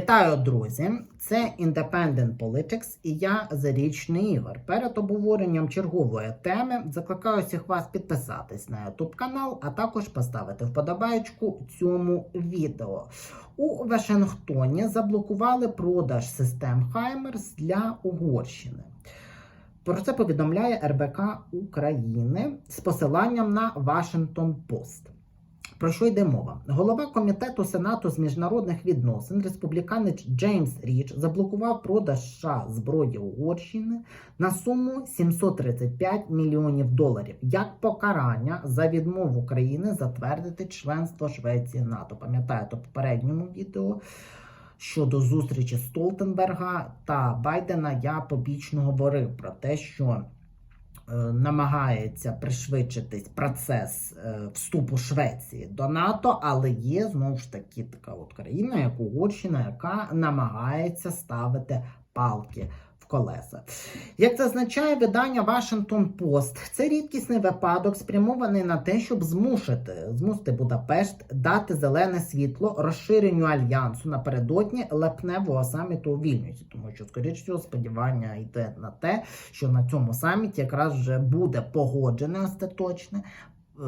Вітаю, друзі! Це Independent Politics і я Зарічний Ігор. Перед обговоренням чергової теми закликаю всіх вас підписатись на YouTube канал, а також поставити вподобайку цьому відео. У Вашингтоні заблокували продаж систем Хаймерс для Угорщини. Про це повідомляє РБК України з посиланням на Washington Post. Про що йде мова? Голова комітету Сенату з міжнародних відносин, республіканець Джеймс Річ, заблокував продаж США зброї Угорщини на суму 735 мільйонів доларів як покарання за відмову країни затвердити членство Швеції НАТО. Пам'ятаєте, в попередньому відео щодо зустрічі Столтенберга та Байдена я побічно говорив про те, що намагається пришвидшитись процес е, вступу Швеції до НАТО, але є знову ж таки така от країна, як Угорщина, яка намагається ставити палки колеса. Як зазначає видання Washington Post, це рідкісний випадок, спрямований на те, щоб змусити, змусити Будапешт дати зелене світло розширенню альянсу напередодні лепневого саміту у Вільнюсі, тому що, скоріш всього, сподівання йде на те, що на цьому саміті якраз вже буде погоджене остаточне е,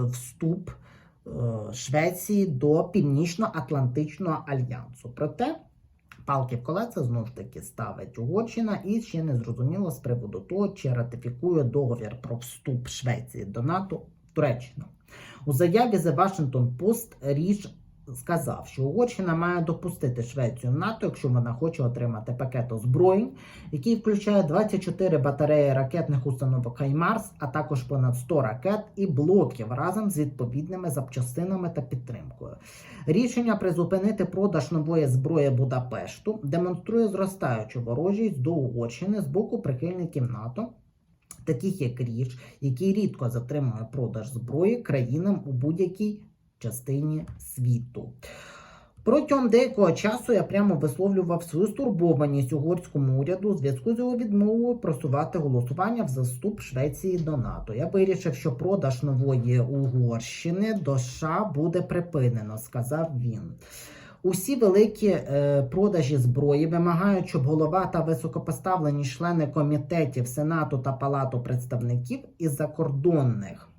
вступ е, Швеції до Північно-Атлантичного альянсу. Проте палки в колеса знову ж таки ставить Угорщина, і ще не зрозуміло з приводу того, чи ратифікує договір про вступ Швеції до НАТО Туреччина. У заяві The Washington Post Ріж сказав, що Угорщина має допустити Швецію в НАТО, якщо вона хоче отримати пакет озброєнь, який включає 24 батареї ракетних установок Хаймарс, а також понад 100 ракет і блоків разом з відповідними запчастинами та підтримкою. Рішення призупинити продаж нової зброї Будапешту демонструє зростаючу ворожість до Угорщини з боку прихильників НАТО. Таких як Річ, який рідко затримує продаж зброї країнам у будь-якій частині світу. Протягом деякого часу я прямо висловлював свою стурбованість угорському уряду у зв'язку з його відмовою просувати голосування в заступ Швеції до НАТО. Я вирішив, що продаж нової Угорщини до США буде припинено, сказав він. Усі великі е, продажі зброї вимагають, щоб голова та високопоставлені члени комітетів Сенату та Палату представників із закордонних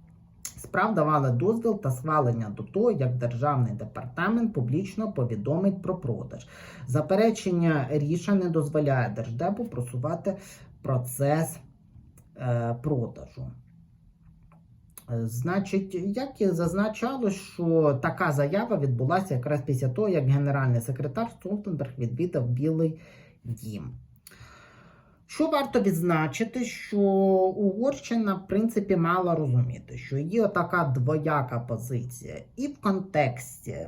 справ давали дозвіл та схвалення до того, як державний департамент публічно повідомить про продаж. Заперечення ріша не дозволяє держдепу просувати процес е, продажу. Е, Значить, як і зазначало, що така заява відбулася якраз після того, як генеральний секретар Столтенберг відвідав Білий Дім. Що варто відзначити, що Угорщина, в принципі, мала розуміти, що є така двояка позиція, і в контексті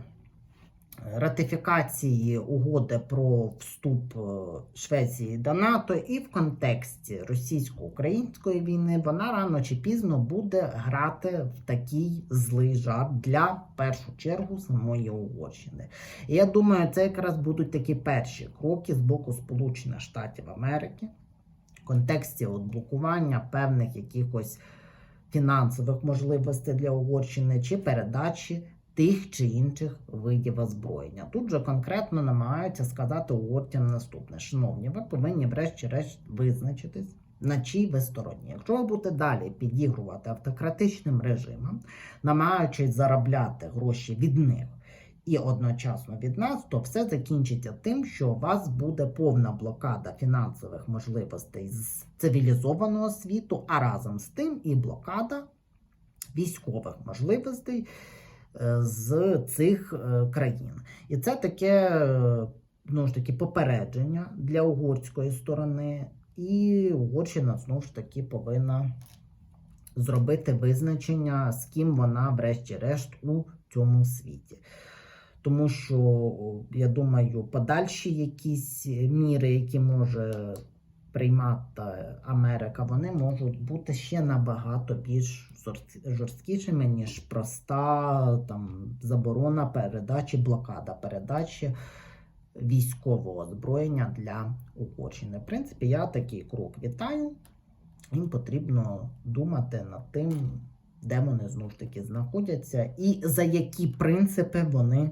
ратифікації угоди про вступ е, Швеції до НАТО, і в контексті російсько-української війни вона рано чи пізно буде грати в такий злий жарт для в першу чергу самої Угорщини. І я думаю, це якраз будуть такі перші кроки з боку Сполучених Штатів Америки контексті от блокування певних якихось фінансових можливостей для Угорщини чи передачі тих чи інших видів озброєння. Тут же конкретно намагаються сказати угорцям наступне: шановні, ви повинні врешті-решт визначитись. На чій ви стороні. Якщо ви будете далі підігрувати автократичним режимам, намагаючись заробляти гроші від них і одночасно від нас, то все закінчиться тим, що у вас буде повна блокада фінансових можливостей з цивілізованого світу, а разом з тим і блокада військових можливостей е, з цих е, країн. І це таке е, ну ж таки попередження для угорської сторони, і Угорщина знову ж таки повинна зробити визначення, з ким вона, врешті-решт, у цьому світі. Тому що, я думаю, подальші якісь міри, які може приймати Америка, вони можуть бути ще набагато більш жорсткішими, ніж проста там, заборона передачі, блокада передачі військового озброєння для Угорщини. В принципі, я такий крок вітаю. Їм потрібно думати над тим, де вони знову ж таки знаходяться, і за які принципи вони